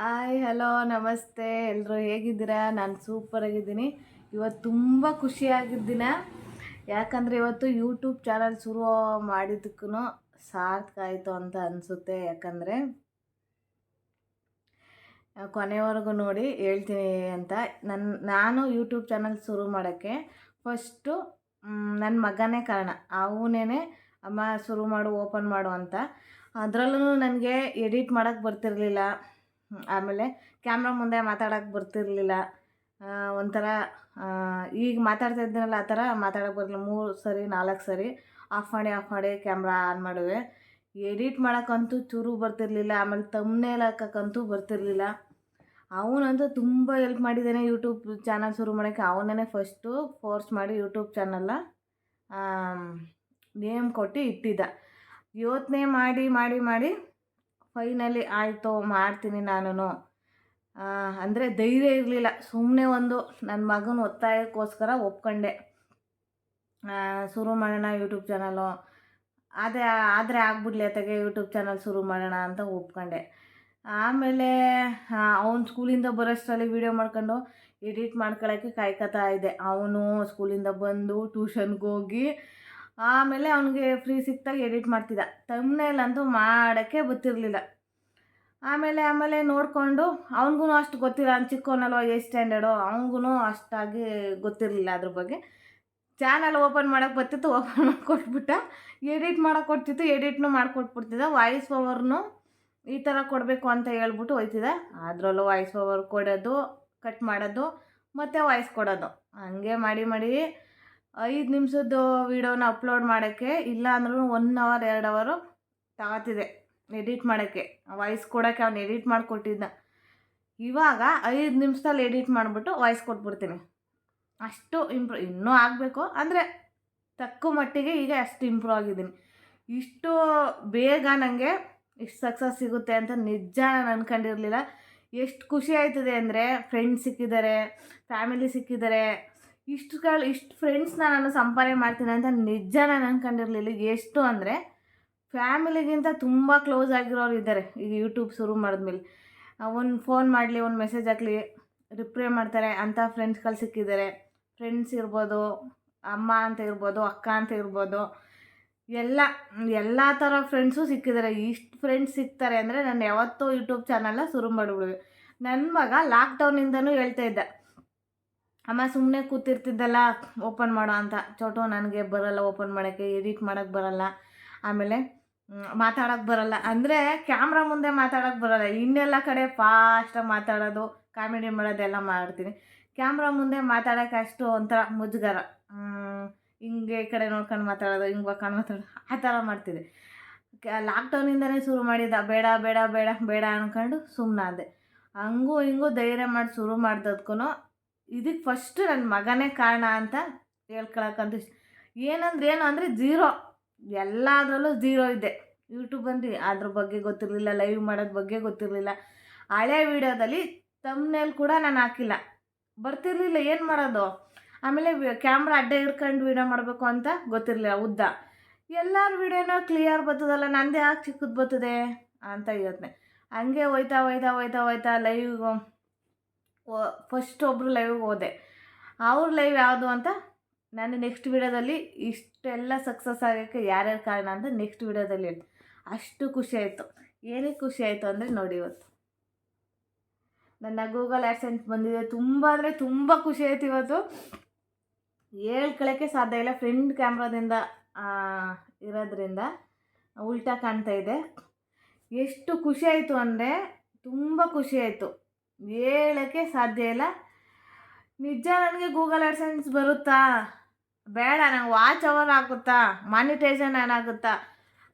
Hi hello ನಮಸ್ತೆ. ಎಲ್ಲರೂ ಹೇಗಿದ್ದೀರಾ? ನಾನು ಸೂಪರ್ ಆಗಿದ್ದೀನಿ. ಇವತ್ತು ತುಂಬ ಖುಷಿಯಾಗಿದ್ದ ಯಾಕಂದರೆ ಇವತ್ತು ಯೂಟ್ಯೂಬ್ ಚಾನಲ್ ಶುರು ಮಾಡಿದ್ದಕ್ಕೂ ಸಾರ್ಥಕ ಆಯಿತು ಅಂತ ಅನಿಸುತ್ತೆ. ಯಾಕಂದರೆ, ಕೊನೆವರೆಗೂ ನೋಡಿ ಹೇಳ್ತೀನಿ ಅಂತ. ನನ್ನ ನಾನು ಯೂಟ್ಯೂಬ್ ಚಾನಲ್ ಶುರು ಮಾಡೋಕ್ಕೆ ಫಸ್ಟು ನನ್ನ ಮಗನೇ ಕಾರಣ. ಅವನೇ ಅಮ್ಮ ಶುರು ಮಾಡು ಓಪನ್ ಮಾಡು ಅಂತ. ಅದರಲ್ಲೂ ನನಗೆ ಎಡಿಟ್ ಮಾಡೋಕ್ಕೆ ಬರ್ತಿರಲಿಲ್ಲ. ಆಮೇಲೆ ಕ್ಯಾಮ್ರಾ ಮುಂದೆ ಮಾತಾಡೋಕ್ಕೆ ಬರ್ತಿರಲಿಲ್ಲ. ಒಂಥರ ಈಗ ಮಾತಾಡ್ತಾ ಇದ್ದೀನಲ್ಲ ಆ ಥರ ಮಾತಾಡೋಕ್ಕೆ ಬರಲಿಲ್ಲ. ಮೂರು ಸರಿ, ನಾಲ್ಕು ಸರಿ ಆಫ್ ಮಾಡಿ ಆಫ್ ಮಾಡಿ ಕ್ಯಾಮ್ರಾ ಆನ್ ಮಾಡುವೆ ಎಡಿಟ್ ಮಾಡೋಕ್ಕಂತೂ ಚೂರು ಬರ್ತಿರಲಿಲ್ಲ. ಆಮೇಲೆ ತಮ್ಮನೇಲ್ ಹಾಕೋಕ್ಕಂತೂ ಬರ್ತಿರಲಿಲ್ಲ. ಅವನಂತೂ ತುಂಬ ಎಲ್ಪ್ ಮಾಡಿದ್ದಾನೆ ಯೂಟ್ಯೂಬ್ ಚಾನಲ್ ಶುರು ಮಾಡೋಕ್ಕೆ. ಅವನೇ ಫಸ್ಟು ಫೋರ್ಸ್ ಮಾಡಿ ಯೂಟ್ಯೂಬ್ ಚಾನಲ್ನ ನೇಮ್ ಕೊಟ್ಟು ಇಟ್ಟಿದ್ದ. ಯೋಚನೆ ಮಾಡಿ ಮಾಡಿ ಮಾಡಿ ಫೈನಲಿ ಆಯಿತು, ಮಾಡ್ತೀನಿ ನಾನು ಅಂದರೆ ಧೈರ್ಯ ಇರಲಿಲ್ಲ. ಸುಮ್ಮನೆ ಒಂದು ನನ್ನ ಮಗನ ಒತ್ತಾಯಕ್ಕೋಸ್ಕರ ಒಪ್ಕೊಂಡೆ. ಶುರು ಮಾಡೋಣ ಯೂಟ್ಯೂಬ್ ಚಾನಲು ಅದೇ, ಆದರೆ ಆಗ್ಬಿಡ್ಲಿ ಅತ್ತಗೆ ಯೂಟ್ಯೂಬ್ ಚಾನಲ್ ಶುರು ಮಾಡೋಣ ಅಂತ ಒಪ್ಕೊಂಡೆ. ಆಮೇಲೆ ಅವನು ಸ್ಕೂಲಿಂದ ಬರೋಷ್ಟರಲ್ಲಿ ವೀಡಿಯೋ ಮಾಡ್ಕೊಂಡು ಎಡಿಟ್ ಮಾಡ್ಕೊಳ್ಳೋಕ್ಕೆ ಕಾಯ್ಕೊತಾ ಇದೆ ಅವನು ಸ್ಕೂಲಿಂದ ಬಂದು ಟ್ಯೂಷನ್ಗೆ ಹೋಗಿ ಆಮೇಲೆ ಅವನಿಗೆ ಫ್ರೀ ಸಿಕ್ತಾಗ ಎಡಿಟ್ ಮಾಡ್ತಿದ್ದ. ತಮ್ಮನೇಲಂತೂ ಮಾಡೋಕ್ಕೆ ಗೊತ್ತಿರಲಿಲ್ಲ ಆಮೇಲೆ ಆಮೇಲೆ ನೋಡಿಕೊಂಡು ಅವನಿಗೂ ಅಷ್ಟು ಗೊತ್ತಿಲ್ಲ ಅವ್ನು ಚಿಕ್ಕವನಲ್ವ ಏ ಸ್ಟ್ಯಾಂಡರ್ಡು ಅವನಿಗೂ ಅಷ್ಟಾಗಿ ಗೊತ್ತಿರಲಿಲ್ಲ ಅದ್ರ ಬಗ್ಗೆ. ಚಾನಲ್ ಓಪನ್ ಮಾಡೋಕ್ಕೆ ಬರ್ತಿತ್ತು, ಓಪನ್ ಮಾಡಿಕೊಟ್ಬಿಟ್ಟ ಎಡಿಟ್ ಮಾಡೋಕೆ ಕೊಡ್ತಿತ್ತು ಎಡಿಟ್ನು ಮಾಡಿಕೊಟ್ಬಿಡ್ತಿದ್ದ ವಾಯ್ಸ್ ಓವರ್ನು ಈ ಥರ ಕೊಡಬೇಕು ಅಂತ ಹೇಳ್ಬಿಟ್ಟು ಹೋಯ್ತಿದ್ದ. ಅದರಲ್ಲೂ ವಾಯ್ಸ್ ಓವರ್ ಕೊಡೋದು ಕಟ್ ಮಾಡೋದು, ಮತ್ತು ವಾಯ್ಸ್ ಕೊಡೋದು. ಹಂಗೆ ಮಾಡಿ ಮಾಡಿ ಐದು ನಿಮಿಷದ್ದು ವೀಡಿಯೋನ ಅಪ್ಲೋಡ್ ಮಾಡೋಕ್ಕೆ, ಇಲ್ಲ ಅಂದ್ರೂ ಒನ್ ಅವರ್, ಎರಡು ಅವರು ತಗೋತಿದೆ ಎಡಿಟ್ ಮಾಡೋಕ್ಕೆ. ವಾಯ್ಸ್ ಕೊಡೋಕ್ಕೆ ಅವ್ನು ಎಡಿಟ್ ಮಾಡಿಕೊಟ್ಟಿದ್ದ ಇವಾಗ ಐದು ನಿಮಿಷದಲ್ಲಿ ಎಡಿಟ್ ಮಾಡಿಬಿಟ್ಟು ವಾಯ್ಸ್ ಕೊಟ್ಬಿಡ್ತೀನಿ. ಅಷ್ಟು ಇಂಪ್ರೂವ್ ಇನ್ನೂ ಆಗಬೇಕು. ಅಂದರೆ ತಕ್ಕ ಮಟ್ಟಿಗೆ ಈಗ ಅಷ್ಟು ಇಂಪ್ರೂವ್ ಆಗಿದ್ದೀನಿ. ಇಷ್ಟು ಬೇಗ ನನಗೆ ಇಷ್ಟು ಸಕ್ಸಸ್ ಸಿಗುತ್ತೆ ಅಂತ ನಿಜ ನಾನು ಅಂದ್ಕೊಂಡಿರಲಿಲ್ಲ ಎಷ್ಟು ಖುಷಿ ಆಯ್ತದೆ ಅಂದರೆ ಫ್ರೆಂಡ್ಸ್ ಸಿಕ್ಕಿದ್ದಾರೆ ಫ್ಯಾಮಿಲಿ ಸಿಕ್ಕಿದ್ದಾರೆ. ಇಷ್ಟುಗಳು ಇಷ್ಟು ಫ್ರೆಂಡ್ಸ್ನ ನಾನು ಸಂಪಾದನೆ ಮಾಡ್ತೀನಿ ಅಂತ ನಿಜ ನಾನು ಅಂದ್ಕೊಂಡಿರಲಿಲ್ಲ ಎಷ್ಟು ಅಂದರೆ ಫ್ಯಾಮಿಲಿಗಿಂತ ತುಂಬ ಕ್ಲೋಸ್ ಆಗಿರೋರು ಇದ್ದಾರೆ. ಈಗ ಯೂಟ್ಯೂಬ್ ಶುರು ಮಾಡಿದ್ಮೇಲೆ. ಒಂದು ಫೋನ್ ಮಾಡಲಿ, ಒಂದು ಮೆಸೇಜ್ ಹಾಕಲಿ, ರಿಪ್ಲೈ ಮಾಡ್ತಾರೆ. ಅಂಥ ಫ್ರೆಂಡ್ಸ್ಗಳು ಸಿಕ್ಕಿದ್ದಾರೆ. ಫ್ರೆಂಡ್ಸ್ ಇರ್ಬೋದು, ಅಮ್ಮ ಅಂತ ಇರ್ಬೋದು, ಅಕ್ಕ ಅಂತ ಇರ್ಬೋದು. ಎಲ್ಲ ಎಲ್ಲ ಥರ ಫ್ರೆಂಡ್ಸು ಸಿಕ್ಕಿದ್ದಾರೆ. ಇಷ್ಟು ಫ್ರೆಂಡ್ಸ್ ಸಿಗ್ತಾರೆ ಅಂದರೆ ನಾನು ಯಾವತ್ತೂ ಯೂಟ್ಯೂಬ್ ಚಾನಲ್ನ ಶುರು ಮಾಡಿಬಿಡುವೆ. ನನ್ನ ಮಗ ಲಾಕ್ಡೌನಿಂದನೂ ಹೇಳ್ತಾ ಇದ್ದೆ. ಅಮ್ಮ ಸುಮ್ಮನೆ ಕೂತಿರ್ತಿದ್ದಲ್ಲ ಓಪನ್ ಮಾಡೋ ಅಂತ. ಚೋಟು ನನಗೆ ಬರಲ್ಲ ಓಪನ್ ಮಾಡೋಕ್ಕೆ ಎಡಿಟ್ ಮಾಡೋಕ್ಕೆ ಬರಲ್ಲ. ಆಮೇಲೆ ಮಾತಾಡೋಕ್ಕೆ ಬರಲ್ಲ. ಅಂದರೆ ಕ್ಯಾಮ್ರಾ ಮುಂದೆ ಮಾತಾಡೋಕ್ಕೆ ಬರಲ್ಲ. ಇನ್ನೆಲ್ಲ ಕಡೆ ಫಾಸ್ಟಾಗಿ ಮಾತಾಡೋದು ಕಾಮಿಡಿ ಮಾಡೋದೆಲ್ಲ ಮಾಡ್ತೀನಿ. ಕ್ಯಾಮ್ರಾ ಮುಂದೆ ಮಾತಾಡೋಕ್ಕೆ ಅಷ್ಟು ಒಂಥರ ಮುಜುಗರ. ಹಿಂಗೆ ಈ ಕಡೆ ನೋಡ್ಕೊಂಡು ಮಾತಾಡೋದು, ಹಿಂಗೆ ಬರ್ಕೊಂಡು ಮಾತಾಡೋದು, ಆ ಥರ ಮಾಡ್ತಿದ್ದೆ. ಲಾಕ್ಡೌನಿಂದನೇ ಶುರು ಮಾಡಿದ್ದ. ಬೇಡ ಬೇಡ ಬೇಡ ಬೇಡ ಅಂದ್ಕೊಂಡು ಸುಮ್ಮನಾದೆ ಹಂಗೂ ಹಿಂಗೂ ಧೈರ್ಯ ಮಾಡಿ ಶುರು ಮಾಡ್ದದ್ಕೂ ಇದಕ್ಕೆ ಫಸ್ಟು ನನ್ನ ಮಗನೇ ಕಾರಣ ಅಂತ ಹೇಳ್ಕೊಳಕ್ಕಂತ ಏನಂದ್ರೆ ಏನು ಅಂದರೆ ಜೀರೋ ಎಲ್ಲದರಲ್ಲೂ ಝೀರೋ ಇದೆ. ಯೂಟ್ಯೂಬ್ ಬಂದು ಅದ್ರ ಬಗ್ಗೆ ಗೊತ್ತಿರಲಿಲ್ಲ ಲೈವ್ ಮಾಡೋದ್ರ ಬಗ್ಗೆ ಗೊತ್ತಿರಲಿಲ್ಲ. ಹಳೆ ವಿಡಿಯೋದಲ್ಲಿ ತಮ್ಮನೇಲಿ ಕೂಡ ನಾನು ಹಾಕಿಲ್ಲ. ಬರ್ತಿರ್ಲಿಲ್ಲ, ಏನು ಮಾಡೋದು? ಆಮೇಲೆ ಕ್ಯಾಮ್ರಾ ಅಡ್ಡ ಇಟ್ಕೊಂಡು ವೀಡಿಯೋ ಮಾಡಬೇಕು ಅಂತ ಗೊತ್ತಿರಲಿಲ್ಲ, ಉದ್ದ. ಎಲ್ಲರ ವೀಡಿಯೋನೂ ಕ್ಲಿಯರ್ ಬರ್ತದಲ್ಲ, ನಂದೇ ಯಾಕೆ ಚಿಕ್ಕದು ಬರ್ತದೆ? ಅಂತ ಯೋಚನೆ. ಹಂಗೆ ಹೋಯ್ತಾ ಹೋಯ್ತಾ ಹೋಯ್ತಾ ಹೋಯ್ತಾ ಲೈವ್ ಫಸ್ಟ್ ಒಬ್ಬರು ಲೈವ್ಗೆ ಹೋದೆ. ಅವ್ರ ಲೈವ್ ಯಾವುದು ಅಂತ ನಾನು ನೆಕ್ಸ್ಟ್ ವಿಡಿಯೋದಲ್ಲಿ ಇಷ್ಟೆಲ್ಲ ಸಕ್ಸಸ್ ಆಗೋಕ್ಕೆ ಯಾರ್ಯಾರು ಕಾರಣ ಅಂತ ನೆಕ್ಸ್ಟ್ ವಿಡಿಯೋದಲ್ಲಿ ಹೇಳಿ ಅಷ್ಟು ಖುಷಿ ಆಯಿತು. ಏನಕ್ಕೆ ಖುಷಿ ಆಯಿತು ಅಂದರೆ ನೋಡಿ ಇವತ್ತು. ನನ್ನ ಗೂಗಲ್ ಆ್ಯಡ್ಸೆನ್ಸ್ ಬಂದಿದೆ. ತುಂಬ ಅಂದರೆ ತುಂಬ ಖುಷಿ ಆಯ್ತು ಇವತ್ತು. ಹೇಳ್ಕೊಳಕ್ಕೆ ಸಾಧ್ಯ ಇಲ್ಲ. ಫ್ರಂಟ್ ಕ್ಯಾಮ್ರಾದಿಂದ ಇರೋದ್ರಿಂದ ಉಲ್ಟಾ ಕಾಣ್ತಾ ಇದೆ. ಎಷ್ಟು ಖುಷಿ ಆಯಿತು ಅಂದರೆ ತುಂಬ ಖುಷಿ ಆಯಿತು. ಹೇಳೋಕ್ಕೆ ಸಾಧ್ಯ ಇಲ್ಲ. ನಿಜ ನನಗೆ ಗೂಗಲ್ ಅಡ್ಸೆನ್ಸ್ ಬರುತ್ತಾ? ಬೇಡ, ನಂಗೆ ವಾಚ್ ಅವರ್ ಆಗುತ್ತಾ? ಮಾನಿಟೈಸನ್ ಏನಾಗುತ್ತಾ?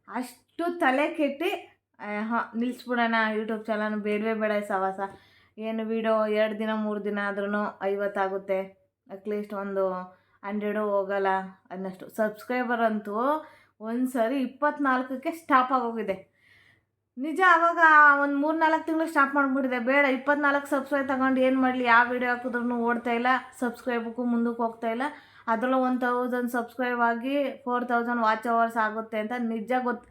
ಅಷ್ಟು ತಲೆ ಕೆಟ್ಟು. ಹಾಂ ನಿಲ್ಲಿಸ್ಬಿಡೋಣ ಯೂಟ್ಯೂಬ್ ಚಾನಲ್ ಬೇಡವೇ ಬೇಡ ಸವಾಸ ಏನು ವೀಡಿಯೋ ಎರಡು ದಿನ, ಮೂರು ದಿನ ಆದ್ರೂ ಐವತ್ತಾಗುತ್ತೆ ಅಟ್ಲೀಸ್ಟ್ ಒಂದು ಹಂಡ್ರೆಡು ಹೋಗಲ್ಲ ಅನ್ನಷ್ಟು. ಸಬ್ಸ್ಕ್ರೈಬರ್ ಅಂತೂ ಒಂದು ಸರಿ ಇಪ್ಪತ್ನಾಲ್ಕಕ್ಕೆ ಸ್ಟಾಪ್ ಆಗೋಗಿದೆ. ನಿಜ, ಅವಾಗ ಒಂದು ಮೂರು ನಾಲ್ಕು ತಿಂಗಳು ಸ್ಟಾಪ್ ಮಾಡಿಬಿಟ್ಟಿದೆ ಬೇಡ, ಇಪ್ಪತ್ನಾಲ್ಕು ಸಬ್ಸ್ಕ್ರೈಬ್ ತಗೊಂಡು ಏನು ಮಾಡಲಿ? ಯಾವ ವೀಡಿಯೋ ಹಾಕಿದ್ರೂ ಓಡ್ತಾ ಇಲ್ಲ ಸಬ್ಸ್ಕ್ರೈಬಕ್ಕೂ ಮುಂದಕ್ಕೆ ಹೋಗ್ತಾ ಇಲ್ಲ. ಅದರಲ್ಲೂ ಒನ್ ತೌಸಂಡ್ ಸಬ್ಸ್ಕ್ರೈಬ್ ಆಗಿ ಫೋರ್ ತೌಸಂಡ್ ವಾಚ್ ಅವರ್ಸ್ ಆಗುತ್ತೆ ಅಂತ ನಿಜ ಗೊತ್ತು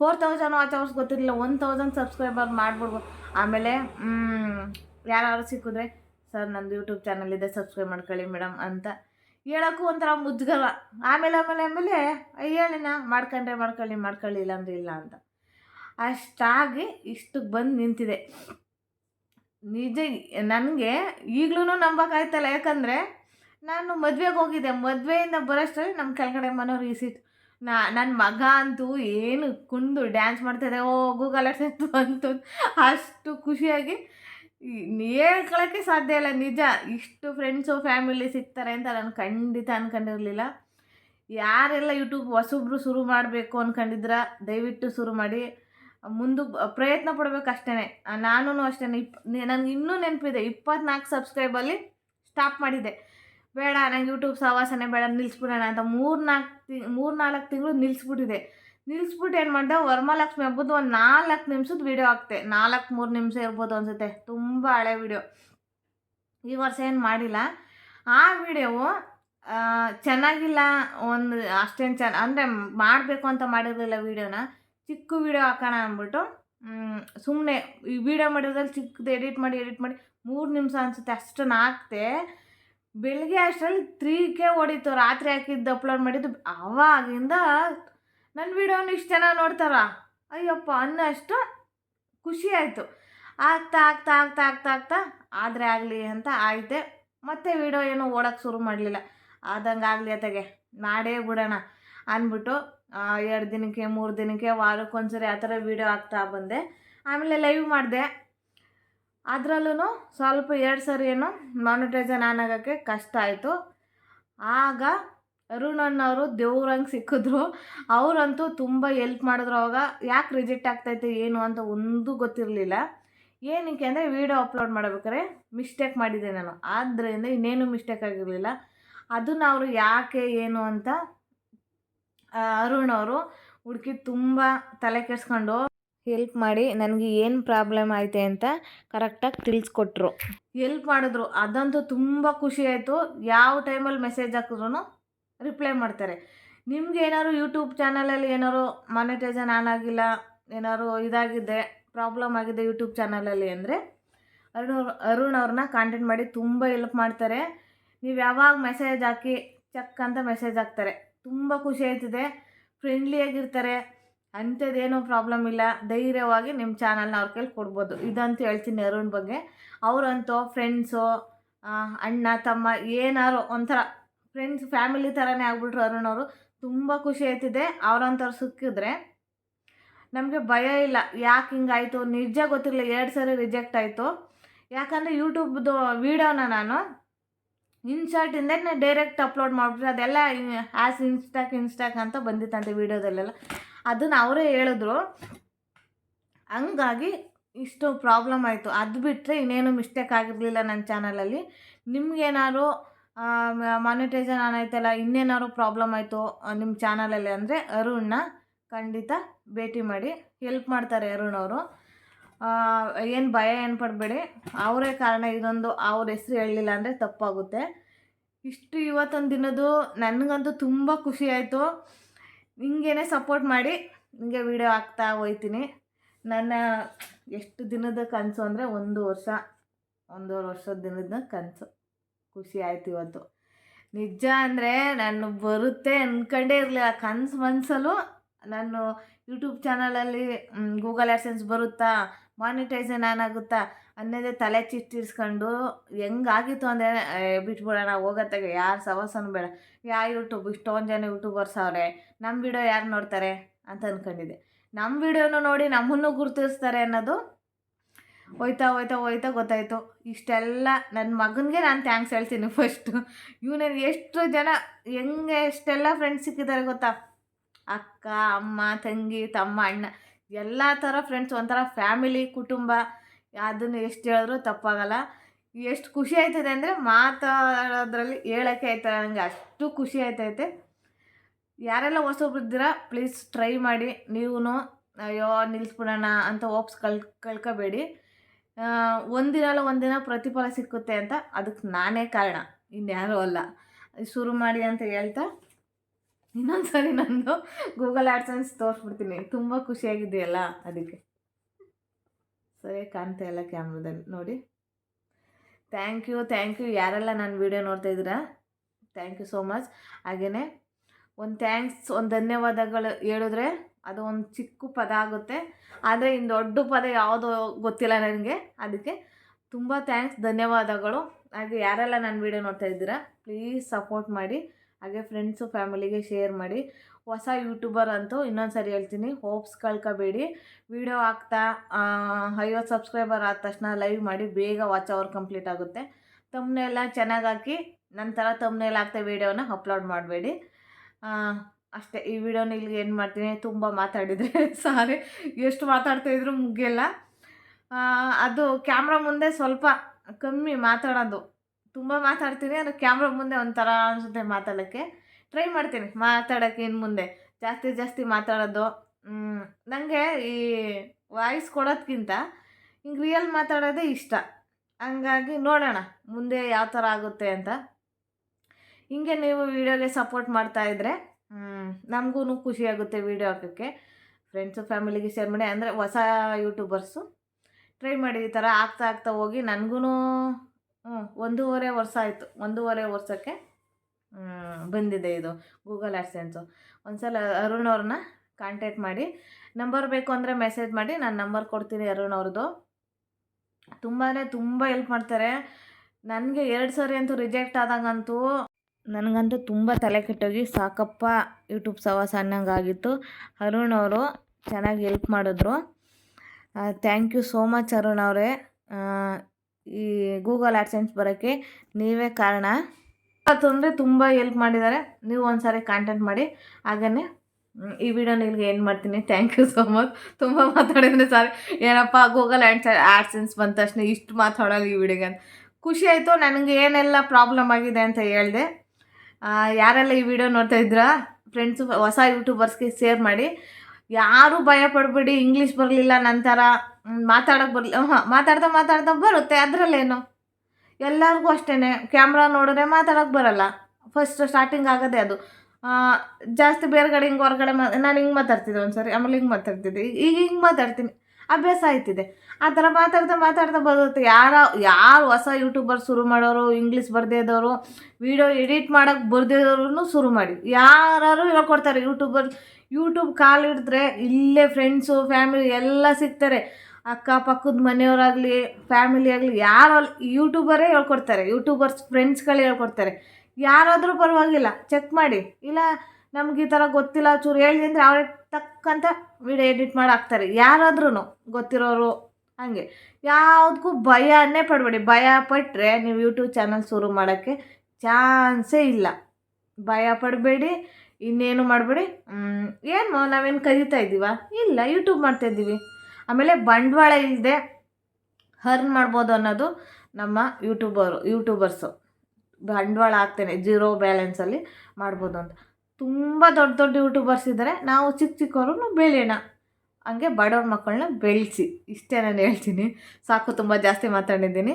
ಫೋರ್ ತೌಸಂಡ್ ವಾಚ್ ಅವರ್ಸ್ ಗೊತ್ತಿರಲಿಲ್ಲ ಒನ್ ತೌಸಂಡ್ ಸಬ್ಸ್ಕ್ರೈಬರ್ ಮಾಡಿಬಿಡ್ಬೋದು. ಆಮೇಲೆ ಯಾರು ಸಿಕ್ಕಿದ್ರೆ, ಸರ್, ನಂದು ಯೂಟ್ಯೂಬ್ ಚಾನಲ್ ಇದೆ ಸಬ್ಸ್ಕ್ರೈಬ್ ಮಾಡ್ಕೊಳ್ಳಿ ಮೇಡಮ್ ಅಂತ ಹೇಳೋಕ್ಕೂ ಒಂಥರ ಮುಜ್ಗಲ್ಲ ಆಮೇಲೆ ಆಮೇಲೆ ಆಮೇಲೆ ಹೇಳಿನ, ಮಾಡ್ಕೊಂಡ್ರೆ ಮಾಡ್ಕೊಳ್ಳಿ ಮಾಡ್ಕೊಳ್ಳಿ ಇಲ್ಲ ಅಂದ್ರೆ ಇಲ್ಲ ಅಂತ. ಅಷ್ಟಾಗಿ ಇಷ್ಟಕ್ಕೆ ಬಂದು ನಿಂತಿದೆ. ನಿಜ, ನನಗೆ ಈಗಲೂ ನಂಬೋಕ್ಕಾಯ್ತಲ್ಲ, ಯಾಕಂದರೆ ನಾನು ಮದುವೆಗೆ ಹೋಗಿದ್ದೆ. ಮದುವೆಯಿಂದ ಬರೋಷ್ಟರಲ್ಲಿ ನಮ್ಮ ಕೆಳಗಡೆ ಮನೆಯವ್ರು ಈಸಿಟ್ಟು ನಾ ನನ್ನ ಮಗ ಅಂತೂ ಏನು ಕುಂದು ಡ್ಯಾನ್ಸ್ ಮಾಡ್ತಿದ್ದೆ ಓ, ಗೂಗಲ್ ಅಂತ ಅಷ್ಟು ಖುಷಿಯಾಗಿ ಹೇಳ್ಕೊಳ್ಳೋಕ್ಕೆ ಸಾಧ್ಯ ಇಲ್ಲ. ನಿಜ, ಇಷ್ಟು ಫ್ರೆಂಡ್ಸು ಫ್ಯಾಮಿಲಿ ಸಿಗ್ತಾರೆ ಅಂತ ನಾನು ಖಂಡಿತ ಅಂದ್ಕೊಂಡಿರಲಿಲ್ಲ ಯಾರೆಲ್ಲ ಯೂಟ್ಯೂಬ್ ಹೊಸಬ್ರು ಶುರು ಮಾಡಬೇಕು ಅಂದ್ಕೊಂಡಿದ್ರ ದಯವಿಟ್ಟು ಶುರು ಮಾಡಿ. ಮುಂದೆ ಪ್ರಯತ್ನ ಪಡಬೇಕು ಅಷ್ಟೇ ನಾನು ಅಷ್ಟೇ ಇಪ್ ನನಗೆ ಇನ್ನೂ ನೆನಪಿದೆ. ಇಪ್ಪತ್ನಾಲ್ಕು ಸಬ್ಸ್ಕ್ರೈಬಲ್ಲಿ ಸ್ಟಾಪ್ ಮಾಡಿದ್ದೆ. ಬೇಡ, ನಂಗೆ ಯೂಟ್ಯೂಬ್ ಸವಾಸನೆ ಬೇಡ ನಿಲ್ಲಿಸ್ಬಿಡೋಣ ಅಂತ ಮೂರು ನಾಲ್ಕು ತಿ ಮೂರು ನಾಲ್ಕು ತಿಂಗಳು ನಿಲ್ಲಿಸ್ಬಿಟ್ಟಿದೆ ನಿಲ್ಲಿಸ್ಬಿಟ್ಟು ಏನು ಮಾಡಿದೆ ವರಮಹಾಲಕ್ಷ್ಮಿ ಹಬ್ಬದ ಒಂದು ನಾಲ್ಕು ನಿಮಿಷದ ವೀಡಿಯೋ ಹಾಕ್ತೆ ನಾಲ್ಕು ಮೂರು ನಿಮಿಷ ಇರ್ಬೋದು ಅನಿಸುತ್ತೆ. ತುಂಬ ಹಳೆ ವೀಡಿಯೋ ಈ ವರ್ಷ ಏನು ಮಾಡಿಲ್ಲ. ಆ ವಿಡಿಯೋವು ಚೆನ್ನಾಗಿಲ್ಲ, ಒಂದು ಅಷ್ಟೇನು ಚೆನ್ನ ಅಂದರೆ ಮಾಡಬೇಕು ಅಂತ ಮಾಡಿರಲಿಲ್ಲ ವೀಡಿಯೋನ ಚಿಕ್ಕ ವಿಡಿಯೋ ಹಾಕೋಣ ಅಂದ್ಬಿಟ್ಟು ಸುಮ್ಮನೆ ಈ ವಿಡಿಯೋ ಮಾಡಿರೋದ್ರಲ್ಲಿ ಚಿಕ್ಕದು ಎಡಿಟ್ ಮಾಡಿ ಎಡಿಟ್ ಮಾಡಿ ಮೂರು ನಿಮಿಷ ಅನಿಸುತ್ತೆ, ಅಷ್ಟನ್ನು ಹಾಕ್ತೆ ಬೆಳಗ್ಗೆ ಅಷ್ಟರಲ್ಲಿ ತ್ರೀ ಕೆ ಹೊಡಿತು, ರಾತ್ರಿ ಹಾಕಿದ್ದು ಅಪ್ಲೋಡ್ ಮಾಡಿದ್ದು, ಆವಾಗಿಂದ ನನ್ನ ವೀಡಿಯೋನ ಇಷ್ಟು ಜನ ನೋಡ್ತಾರ. ಅಯ್ಯಪ್ಪ ಅನ್ನೋಷ್ಟು ಖುಷಿ ಆಯಿತು. ಆಗ್ತಾ ಆಗ್ತಾ ಆಗ್ತಾ ಆಗ್ತಾ ಆಗ್ತಾ ಆದರೆ ಆಗಲಿ ಅಂತ ಆಯಿತೆ. ಮತ್ತೆ ವಿಡಿಯೋ ಏನೂ ಓಡೋಕ್ಕೆ ಶುರು ಮಾಡಲಿಲ್ಲ. ಆದಂಗೆ ಆಗಲಿ ಅತ್ತಗೆ, ನಾಡೇ ಬಿಡೋಣ ಅಂದ್ಬಿಟ್ಟು ಎರಡು ದಿನಕ್ಕೆ, ಮೂರು ದಿನಕ್ಕೆ ವಾರಕ್ಕೆ ವಾರಕ್ಕೊಂದ್ಸರಿ ಆ ಥರ ವೀಡಿಯೋ ಆಗ್ತಾ ಬಂದೆ. ಆಮೇಲೆ ಲೈವ್ ಮಾಡಿದೆ. ಅದರಲ್ಲೂ ಸ್ವಲ್ಪ ಎರಡು ಸರಿ ಏನು ಮಾನಿಟೈಸನ್ ಆನ್ ಆಗೋಕ್ಕೆ ಕಷ್ಟ ಆಯಿತು. ಆಗ ಅರುಣ್ ಅಣ್ಣವರು ದೇವ್ರಂಗೆ ಸಿಕ್ಕಿದ್ರು. ಅವರಂತೂ ತುಂಬ ಎಲ್ಪ್ ಮಾಡಿದ್ರು ಅವಾಗ. ಯಾಕೆ ರಿಜೆಕ್ಟ್ ಆಗ್ತೈತೆ, ಏನು ಅಂತ ಒಂದು ಗೊತ್ತಿರಲಿಲ್ಲ. ಏನಕ್ಕೆ ಅಂದರೆ ವೀಡಿಯೋ ಅಪ್ಲೋಡ್ ಮಾಡ್ಬೇಕಾದ್ರೆ ಮಿಸ್ಟೇಕ್ ಮಾಡಿದ್ದೆ ನಾನು. ಆದ್ದರಿಂದ ಇನ್ನೇನು ಮಿಸ್ಟೇಕ್ ಆಗಿರಲಿಲ್ಲ. ಅದನ್ನು ಅವರು ಯಾಕೆ, ಏನು ಅಂತ ಅರುಣ್ ಅವರು ಹುಡುಕಿ ತುಂಬ ತಲೆ ಕೆಡಿಸ್ಕೊಂಡು ಹೆಲ್ಪ್ ಮಾಡಿ ನನಗೆ ಏನು ಪ್ರಾಬ್ಲಮ್ ಐತೆ ಅಂತ ಕರೆಕ್ಟಾಗಿ ತಿಳಿಸ್ಕೊಟ್ರು. ಹೆಲ್ಪ್ ಮಾಡಿದ್ರು. ಅದಂತೂ ತುಂಬ ಖುಷಿ ಆಯಿತು. ಯಾವ ಟೈಮಲ್ಲಿ ಮೆಸೇಜ್ ಹಾಕಿದ್ರು ರಿಪ್ಲೈ ಮಾಡ್ತಾರೆ. ನಿಮ್ಗೆ ಏನಾದ್ರು ಯೂಟ್ಯೂಬ್ ಚಾನಲಲ್ಲಿ ಏನಾದ್ರು ಮಾನಿಟೈಸನ್ ಆನ್ ಆಗಿಲ್ಲ, ಏನಾದ್ರು ಇದಾಗಿದೆ ಪ್ರಾಬ್ಲಮ್ ಆಗಿದೆ ಯೂಟ್ಯೂಬ್ ಚಾನಲಲ್ಲಿ ಅಂದರೆ ಅರುಣ್ ಅರುಣ್ ಅವ್ರನ್ನ ಕಾಂಟ್ಯಾಕ್ಟ್ ಮಾಡಿ ತುಂಬ ಹೆಲ್ಪ್ ಮಾಡ್ತಾರೆ. ನೀವು ಯಾವಾಗ ಮೆಸೇಜ್ ಹಾಕಿ ಚೆಕ್ ಅಂತ ಮೆಸೇಜ್ ಹಾಕ್ತಾರೆ. ತುಂಬ ಖುಷಿ ಆಯ್ತದೆ. ಫ್ರೆಂಡ್ಲಿಯಾಗಿರ್ತಾರೆ ಅಂಥದ್ದೇನೂ ಪ್ರಾಬ್ಲಮ್ ಇಲ್ಲ. ಧೈರ್ಯವಾಗಿ ನಿಮ್ಮ ಚಾನಲ್ನ ಅವ್ರ ಕೈಲಿ ಕೊಡ್ಬೋದು. ಇದಂತೂ ಹೇಳ್ತೀನಿ ಅರುಣ್ ಬಗ್ಗೆ. ಅವರಂತೂ ಫ್ರೆಂಡ್ಸು ಅಣ್ಣ, ತಮ್ಮ ಏನಾರು ಒಂಥರ ಫ್ರೆಂಡ್ಸ್ ಫ್ಯಾಮಿಲಿ ಥರನೇ ಆಗ್ಬಿಟ್ರು ಅರುಣ್ ಅವರು. ತುಂಬ ಖುಷಿ ಆಯ್ತಿದೆ. ಅವರಂಥವ್ರು ಸಿಕ್ಕಿದ್ರೆ ನಮಗೆ ಭಯ ಇಲ್ಲ. ಯಾಕೆ ಹಿಂಗಾಯಿತು? ನಿಜ ಗೊತ್ತಿರಲಿಲ್ಲ. ಎರಡು ಸರಿ ರಿಜೆಕ್ಟ್ ಆಯಿತು. ಯಾಕಂದರೆ ಯೂಟ್ಯೂಬ್ದು ವೀಡಿಯೋನ ನಾನು ಇನ್ಶಾರ್ಟಿಂದ ಡೈರೆಕ್ಟ್ ಅಪ್ಲೋಡ್ ಮಾಡಿಬಿಟ್ರೆ ಅದೆಲ್ಲ ಆ್ಯಸ್ ಇನ್ಸ್ಟಾಕ್ ಇನ್ಸ್ಟಾಕ್ ಅಂತ ಬಂದಿತ್ತಂತೆ ವೀಡಿಯೋದಲ್ಲೆಲ್ಲ ಅದನ್ನು ಅವರೇ ಹೇಳಿದ್ರು. ಹಂಗಾಗಿ ಇಷ್ಟು ಪ್ರಾಬ್ಲಮ್ ಆಯಿತು. ಅದು ಬಿಟ್ಟರೆ ಇನ್ನೇನು ಮಿಸ್ಟೇಕ್ ಆಗಿರಲಿಲ್ಲ ನನ್ನ ಚಾನಲಲ್ಲಿ ನಿಮ್ಗೇನಾದ್ರು ಮಾನಿಟೈಸನ್ ಆಯ್ತಲ್ಲ ಇನ್ನೇನಾದ್ರು ಪ್ರಾಬ್ಲಮ್ ಆಯಿತು ನಿಮ್ಮ ಚಾನಲಲ್ಲಿ ಅಂದರೆ ಅರುಣ್ನ ಖಂಡಿತ ಭೇಟಿ ಮಾಡಿ. ಹೆಲ್ಪ್ ಮಾಡ್ತಾರೆ ಅರುಣ್ ಅವರು. ಏನು ಭಯ ಏನು ಪಡಬೇಡಿ. ಅವರೇ ಕಾರಣ, ಇದೊಂದು ಅವ್ರ ಹೆಸ್ರು ಹೇಳಲಿಲ್ಲ ಅಂದರೆ ತಪ್ಪಾಗುತ್ತೆ. ಇಷ್ಟು ಇವತ್ತೊಂದು ದಿನದ್ದು ನನಗಂತೂ ತುಂಬ ಖುಷಿ ಆಯಿತು. ಹಿಂಗೇನೆ ಸಪೋರ್ಟ್ ಮಾಡಿ ಹಿಂಗೆ ವೀಡಿಯೋ ಹಾಕ್ತಾ ಹೋಯ್ತೀನಿ. ನನ್ನ ಎಷ್ಟು ದಿನದ ಕನಸು ಅಂದರೆ ಒಂದು ವರ್ಷ, ಒಂದೂವರೆ ವರ್ಷದ ದಿನದ ಕನಸು. ಖುಷಿ ಆಯ್ತು ಇವತ್ತು. ನಿಜ ಅಂದರೆ ನಾನು ಬರುತ್ತೆ ಅಂದ್ಕೊಂಡೇ ಇರಲಿಲ್ಲ. ಕನಸು ಮನಸಲ್ಲೂ ನಾನು ಯೂಟ್ಯೂಬ್ ಚಾನಲಲ್ಲಿ ಗೂಗಲ್ ಆ್ಯಡ್ಸೆನ್ಸ್ ಬರುತ್ತಾ ಮಾನಿಟೈಸನ್ ಆನ್ ಆಗುತ್ತಾ ಅನ್ನೋದೇ ತಲೆ ಚಿಟ್ಟಿರ್ಸ್ಕೊಂಡು ಹೆಂಗಾಗಿತ್ತು ಅಂದರೆ ಬಿಟ್ಬಿಡೋಣ, ಹೋಗತ್ತಾಗ. ಯಾರು ಸವಸನೂ ಬೇಡ. ಯಾ ಯೂಟ್ಯೂಬ್ ಇಷ್ಟೊಂದು ಜನ ಯೂಟ್ಯೂಬರ್ಸ್ ಅವರೇ ನಮ್ಮ ವಿಡಿಯೋ ಯಾರು ನೋಡ್ತಾರೆ ಅಂತ ಅಂದ್ಕೊಂಡಿದ್ದೆ ನಮ್ಮ ವಿಡಿಯೋನು ನೋಡಿ ನಮ್ಮನ್ನು ಗುರುತಿಸ್ತಾರೆ ಅನ್ನೋದು ಹೋಯ್ತಾ ಹೋಯ್ತಾ ಹೋಯ್ತಾ ಗೊತ್ತಾಯಿತು. ಇಷ್ಟೆಲ್ಲ ನನ್ನ ಮಗನಿಗೆ ನಾನು ಥ್ಯಾಂಕ್ಸ್ ಹೇಳ್ತೀನಿ ಫಸ್ಟು ಇವನೇ ಎಷ್ಟು ಜನ, ಹೆಂಗೆ ಎಷ್ಟೆಲ್ಲ ಫ್ರೆಂಡ್ಸ್ ಸಿಕ್ಕಿದ್ದಾರೆ ಗೊತ್ತಾ? ಅಕ್ಕ, ಅಮ್ಮ, ತಂಗಿ, ತಮ್ಮ, ಅಣ್ಣ, ಎಲ್ಲ ಥರ ಫ್ರೆಂಡ್ಸ್ ಒಂಥರ ಫ್ಯಾಮಿಲಿ ಕುಟುಂಬ. ಅದನ್ನು ಎಷ್ಟು ಹೇಳಿದ್ರು ತಪ್ಪಾಗಲ್ಲ. ಎಷ್ಟು ಖುಷಿ ಆಯ್ತದೆ ಅಂದರೆ ಮಾತಾಡೋದ್ರಲ್ಲಿ ಹೇಳೋಕ್ಕೆ ಆಯ್ತದೆ ನನಗೆ ಅಷ್ಟು ಖುಷಿ ಆಯ್ತೈತೆ. ಯಾರೆಲ್ಲ ಹೊಸಬ್ರಿದ್ದೀರಾ ಪ್ಲೀಸ್ ಟ್ರೈ ಮಾಡಿ. ನೀವು ಅಯ್ಯೋ, ನಿಲ್ಸ್ಬಿಡೋಣ ಅಂತ ಹೋಪ್ಸ್ ಕಲ್, ಕಳ್ಕೋಬೇಡಿ. ಒಂದಿನ ಅಲ್ಲ ಒಂದಿನ ಪ್ರತಿಫಲ ಸಿಕ್ಕುತ್ತೆ ಅಂತ ಅದಕ್ಕೆ ನಾನೇ ಕಾರಣ. ಇನ್ಯಾರೂ ಅಲ್ಲ. ಶುರು ಮಾಡಿ ಅಂತ ಹೇಳ್ತಾ ಇನ್ನೊಂದು ಸರಿ ನಂದು ಗೂಗಲ್ ಆ್ಯಡ್ಸನ್ಸ್ ತೋರಿಸ್ಬಿಡ್ತೀನಿ. ತುಂಬ ಖುಷಿಯಾಗಿದೆಯಲ್ಲ ಅದಕ್ಕೆ. ಸರಿ, ಕಾಣ್ತಾ ಇಲ್ಲ ಕ್ಯಾಮ್ರಾದಲ್ಲಿ, ನೋಡಿ. ಥ್ಯಾಂಕ್ ಯು ಥ್ಯಾಂಕ್ ಯು ಯಾರೆಲ್ಲ ನನ್ನ ವೀಡಿಯೋ ನೋಡ್ತಾ ಇದ್ದೀರಾ? ಥ್ಯಾಂಕ್ ಯು ಸೋ ಮಚ್ ಹಾಗೆಯೇ ಒಂದು ಥ್ಯಾಂಕ್ಸ್ ಒಂದು ಧನ್ಯವಾದಗಳು ಹೇಳಿದ್ರೆ ಅದು ಒಂದು ಚಿಕ್ಕ ಪದ ಆಗುತ್ತೆ. ಆದರೆ ಇನ್ನು ದೊಡ್ಡ ಪದ ಯಾವುದು ಗೊತ್ತಿಲ್ಲ ನನಗೆ. ಅದಕ್ಕೆ ತುಂಬ ಥ್ಯಾಂಕ್ಸ್ ಧನ್ಯವಾದಗಳು. ಹಾಗೆ ಯಾರೆಲ್ಲ ನನ್ನ ವೀಡಿಯೋ ನೋಡ್ತಾ ಇದ್ದೀರಾ ಪ್ಲೀಸ್ ಸಪೋರ್ಟ್ ಮಾಡಿ. ಹಾಗೆ ಫ್ರೆಂಡ್ಸು ಫ್ಯಾಮಿಲಿಗೆ ಶೇರ್ ಮಾಡಿ. ಹೊಸ ಯೂಟ್ಯೂಬರ್ ಅಂತೂ ಇನ್ನೊಂದು ಸರಿ ಹೇಳ್ತೀನಿ. ಹೋಪ್ಸ್ ಕಳ್ಕೊಬೇಡಿ. ವಿಡಿಯೋ ಹಾಕ್ತಾ ಐವತ್ತು ಸಬ್ಸ್ಕ್ರೈಬರ್ ಆದ ತಕ್ಷಣ ಲೈವ್ ಮಾಡಿ ಬೇಗ ವಾಚ್ ಅವರ್ ಕಂಪ್ಲೀಟ್ ಆಗುತ್ತೆ. ತಮ್ಮನೆಲ್ಲ ಚೆನ್ನಾಗಿ ಹಾಕಿ, ನಂತರ ತಮ್ಮನೆಲ್ಲ ಹಾಕ್ತಾ ವೀಡಿಯೋನ ಅಪ್ಲೋಡ್ ಮಾಡಬೇಡಿ. ಅಷ್ಟೇ. ಈ ವಿಡಿಯೋನ ಇಲ್ಲಿಗೆ ಏನು ಮಾಡ್ತೀನಿ. ತುಂಬ ಮಾತಾಡಿದರೆ ಸಾರಿ ಎಷ್ಟು ಮಾತಾಡ್ತಾ ಇದ್ರು ಮುಗಿಯಲ್ಲ. ಅದು ಕ್ಯಾಮ್ರಾ ಮುಂದೆ ಸ್ವಲ್ಪ ಕಮ್ಮಿ ಮಾತಾಡೋದು. ತುಂಬ ಮಾತಾಡ್ತೀನಿ ಅದು ಕ್ಯಾಮ್ರಾ ಮುಂದೆ ಒಂಥರ ಅನಿಸುತ್ತೆ ಮಾತಾಡೋಕ್ಕೆ. ಟ್ರೈ ಮಾಡ್ತೀನಿ, ಮಾತಾಡೋಕ್ಕೆ ಇನ್ನು ಮುಂದೆ. ಜಾಸ್ತಿ ಜಾಸ್ತಿ ಮಾತಾಡೋದು. ನನಗೆ ಈ ವಾಯ್ಸ್ ಕೊಡೋದ್ಕಿಂತ ಹಿಂಗೆ ರಿಯಲ್ ಮಾತಾಡೋದೇ ಇಷ್ಟ. ಹಂಗಾಗಿ ನೋಡೋಣ, ಮುಂದೆ ಯಾವ ಥರ ಆಗುತ್ತೆ ಅಂತ. ಹಿಂಗೆ ನೀವು ವೀಡಿಯೋಗೆ ಸಪೋರ್ಟ್ ಮಾಡ್ತಾ ಇದ್ದರೆ ನಮಗೂ ಖುಷಿ ಆಗುತ್ತೆ ವೀಡಿಯೋ ಹಾಕೋಕ್ಕೆ. ಫ್ರೆಂಡ್ಸು ಫ್ಯಾಮಿಲಿಗೆ ಶೇರ್ ಮಾಡಿ ಅಂದರೆ ಹೊಸ ಯೂಟ್ಯೂಬರ್ಸು ಟ್ರೈ ಮಾಡಿ ಈ ಥರ ಆಗ್ತಾ ಆಗ್ತಾ ಹೋಗಿ ನನಗೂ ಒಂದೂವರೆ ವರ್ಷ ಆಯಿತು. ಒಂದೂವರೆ ವರ್ಷಕ್ಕೆ ಬಂದಿದೆ ಇದು ಗೂಗಲ್ ಆ್ಯಡ್ಸೆನ್ಸು ಒಂದ್ಸಲ ಅರುಣ್ ಅವ್ರನ್ನ ಕಾಂಟ್ಯಾಕ್ಟ್ ಮಾಡಿ, ನಂಬರ್ ಬೇಕು ಅಂದರೆ ಮೆಸೇಜ್ ಮಾಡಿ, ನಾನು ನಂಬರ್ ಕೊಡ್ತೀನಿ ಅರುಣ್ ಅವ್ರದ್ದು. ತುಂಬಾ ತುಂಬ ಹೆಲ್ಪ್ ಮಾಡ್ತಾರೆ. ನನಗೆ ಎರಡು ಸರಿ ಅಂತೂ ರಿಜೆಕ್ಟ್ ಆದಂಗಂತೂ ನನಗಂತೂ ತುಂಬ ತಲೆ ಕೆಟ್ಟೋಗಿ, ಸಾಕಪ್ಪ ಯೂಟ್ಯೂಬ್ ಸವಾಸ ಅನ್ನಂಗಾಗಿತ್ತು. ಅರುಣ್ ಅವರು ಚೆನ್ನಾಗಿ ಹೆಲ್ಪ್ ಮಾಡಿದ್ರು. Thank you so much Arun ಅವರೇ. ಈ ಗೂಗಲ್ ಆ್ಯಡ್ಸೆನ್ಸ್ ಬರೋಕ್ಕೆ ನೀವೇ ಕಾರಣ. ಅಂದರೆ ತುಂಬ ಹೆಲ್ಪ್ ಮಾಡಿದ್ದಾರೆ. ನೀವು ಒಂದು ಸಾರಿ ಕಾಂಟ್ಯಾಕ್ಟ್ ಮಾಡಿ ಹಾಗೇ ಈ ವಿಡಿಯೋನ ಇಲ್ಲಿಗೆ ಏನು ಮಾಡ್ತೀನಿ. ಥ್ಯಾಂಕ್ ಯು ಸೋ ಮಚ್ ತುಂಬ ಮಾತಾಡಿದ್ರೆ ಸಾರಿ ಏನಪ್ಪ ಗೂಗಲ್ ಆ್ಯಂಡ್ ಆ್ಯಡ್ಸೆನ್ಸ್ ಬಂದ ತಕ್ಷಣ ಇಷ್ಟು ಮಾತಾಡೋಲ್ಲ ಈ ವಿಡಿಯೋಗೆ ಅಂತ. ಖುಷಿ ಆಯಿತು. ನನಗೆ ಏನೆಲ್ಲ ಪ್ರಾಬ್ಲಮ್ ಆಗಿದೆ ಅಂತ ಹೇಳಿದೆ. ಯಾರೆಲ್ಲ ಈ ವಿಡಿಯೋ ನೋಡ್ತಾ ಇದ್ದೀರಾ ಫ್ರೆಂಡ್ಸು ಹೊಸ ಯೂಟ್ಯೂಬರ್ಸ್ಗೆ ಶೇರ್ ಮಾಡಿ. ಯಾರೂ ಭಯ ಪಡಬೇಡಿ ಇಂಗ್ಲೀಷ್ ಬರಲಿಲ್ಲ, ನಂತರ ಮಾತಾಡೋಕೆ ಬರಲಿ ಹಾಂ, ಮಾತಾಡ್ತಾ ಮಾತಾಡ್ತಾ ಬರುತ್ತೆ, ಅದರಲ್ಲೇನು? ಎಲ್ಲರಿಗೂ ಅಷ್ಟೇ ಕ್ಯಾಮ್ರಾ ನೋಡಿದ್ರೆ ಮಾತಾಡೋಕೆ ಬರಲ್ಲ. ಫಸ್ಟ್ ಸ್ಟಾರ್ಟಿಂಗ್ ಆಗೋದೇ ಅದು. ಜಾಸ್ತಿ ಬೇರೆ ಕಡೆ ಹಿಂಗೆ ಹೊರಗಡೆ ಮಾ, ನಾನು ಹಿಂಗೆ ಮಾತಾಡ್ತಿದ್ದೆ ಒಂದು ಸರಿ ಆಮೇಲೆ ಹಿಂಗೆ ಮಾತಾಡ್ತಿದ್ದೆ, ಈಗ ಹಿಂಗೆ ಮಾತಾಡ್ತೀನಿ. ಅಭ್ಯಾಸ ಆಯ್ತಿದೆ. ಆ ಥರ ಮಾತಾಡ್ತಾ ಮಾತಾಡ್ತಾ ಬರುತ್ತೆ. ಯಾರ, ಯಾರು ಹೊಸ ಯೂಟ್ಯೂಬರ್ ಶುರು ಮಾಡೋರು ಇಂಗ್ಲೀಷ್ ಬರ್ದೇ ಇದ್ದವರು ವೀಡಿಯೋ ಎಡಿಟ್ ಮಾಡೋಕ್ಕೆ ಬರ್ದಿರೋರು ಶುರು ಮಾಡಿ. ಯಾರು ಹೇಳ್ಕೊಡ್ತಾರೆ ಯೂಟ್ಯೂಬರ್ ಯೂಟ್ಯೂಬ್ ಕಾಲ್ ಹಿಡಿದ್ರೆ ಇಲ್ಲೇ ಫ್ರೆಂಡ್ಸು ಫ್ಯಾಮಿಲಿ ಎಲ್ಲ ಸಿಗ್ತಾರೆ. ಅಕ್ಕಪಕ್ಕದ ಮನೆಯವರಾಗಲಿ ಫ್ಯಾಮಿಲಿ ಆಗಲಿ, ಯಾರು ಯೂಟ್ಯೂಬರೇ ಹೇಳ್ಕೊಡ್ತಾರೆ. ಯೂಟ್ಯೂಬರ್ಸ್ ಫ್ರೆಂಡ್ಸ್ಗಳು ಹೇಳ್ಕೊಡ್ತಾರೆ. ಯಾರಾದರೂ ಪರವಾಗಿಲ್ಲ ಚೆಕ್ ಮಾಡಿ. ಇಲ್ಲ, ನಮ್ಗೆ ಈ ಥರ ಗೊತ್ತಿಲ್ಲ, ಚೂರು ಹೇಳಿ ಅಂದರೆ ಅವ್ರಿಗೆ ತಕ್ಕಂಥ ವಿಡಿಯೋ ಎಡಿಟ್ ಮಾಡಿ ಹಾಕ್ತಾರೆ ಯಾರಾದ್ರೂ ಗೊತ್ತಿರೋರು ಹಾಗೆ. ಯಾವುದಕ್ಕೂ ಭಯನೇ ಪಡಬೇಡಿ. ಭಯ ಪಟ್ಟರೆ ನೀವು ಯೂಟ್ಯೂಬ್ ಚಾನಲ್ ಶುರು ಮಾಡೋಕ್ಕೆ ಚಾನ್ಸೇ ಇಲ್ಲ. ಭಯ ಪಡಬೇಡಿ, ಇನ್ನೇನು ಮಾಡಬೇಡಿ? ಏನು ನಾವೇನು ಕಲಿತಾ ಇದ್ದೀವ? ಇಲ್ಲ ಯೂಟ್ಯೂಬ್ ಮಾಡ್ತಾ ಇದ್ದೀವಿ. ಆಮೇಲೆ ಬಂಡವಾಳ ಇಲ್ಲದೆ ಹರ್ನ್ ಮಾಡ್ಬೋದು ಅನ್ನೋದು ನಮ್ಮ ಯೂಟ್ಯೂಬರು ಯೂಟ್ಯೂಬರ್ಸು ಬಂಡವಾಳ ಹಾಕ್ತೇನೆ ಜೀರೋ ಬ್ಯಾಲೆನ್ಸಲ್ಲಿ ಮಾಡ್ಬೋದು ಅಂತ. ತುಂಬ ದೊಡ್ಡ ದೊಡ್ಡ ಯೂಟ್ಯೂಬರ್ಸ್ ಇದ್ದಾರೆ ನಾವು ಚಿಕ್ಕ ಚಿಕ್ಕವರು ಬೆಳೆಯೋಣ. ಹಂಗೆ ಬಡವ್ರ ಮಕ್ಕಳನ್ನ ಬೆಳೆಸಿ. ಇಷ್ಟೇ ನಾನು ಹೇಳ್ತೀನಿ. ಸಾಕು, ತುಂಬ ಜಾಸ್ತಿ ಮಾತಾಡಿದ್ದೀನಿ.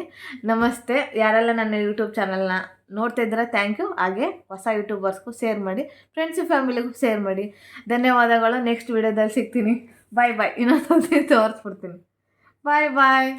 ನಮಸ್ತೆ. ಯಾರೆಲ್ಲ ನನ್ನ ಯೂಟ್ಯೂಬ್ ಚಾನಲ್ನ ನೋಡ್ತಾ ಇದ್ದೀರಾ ಥ್ಯಾಂಕ್ ಯು ಹಾಗೆ ಹೊಸ ಯೂಟ್ಯೂಬರ್ಸ್ಗೂ ಶೇರ್ ಮಾಡಿ ಫ್ರೆಂಡ್ಸು ಫ್ಯಾಮಿಲಿಗೂ ಶೇರ್ ಮಾಡಿ. ಧನ್ಯವಾದಗಳು. ನೆಕ್ಸ್ಟ್ ವೀಡಿಯೋದಲ್ಲಿ ಸಿಗ್ತೀನಿ. ಬಾಯ್ ಬಾಯ್ ಇನ್ನೊಂದು ತೋರಿಸ್ಬಿಡ್ತೀನಿ. ಬಾಯ್ ಬಾಯ್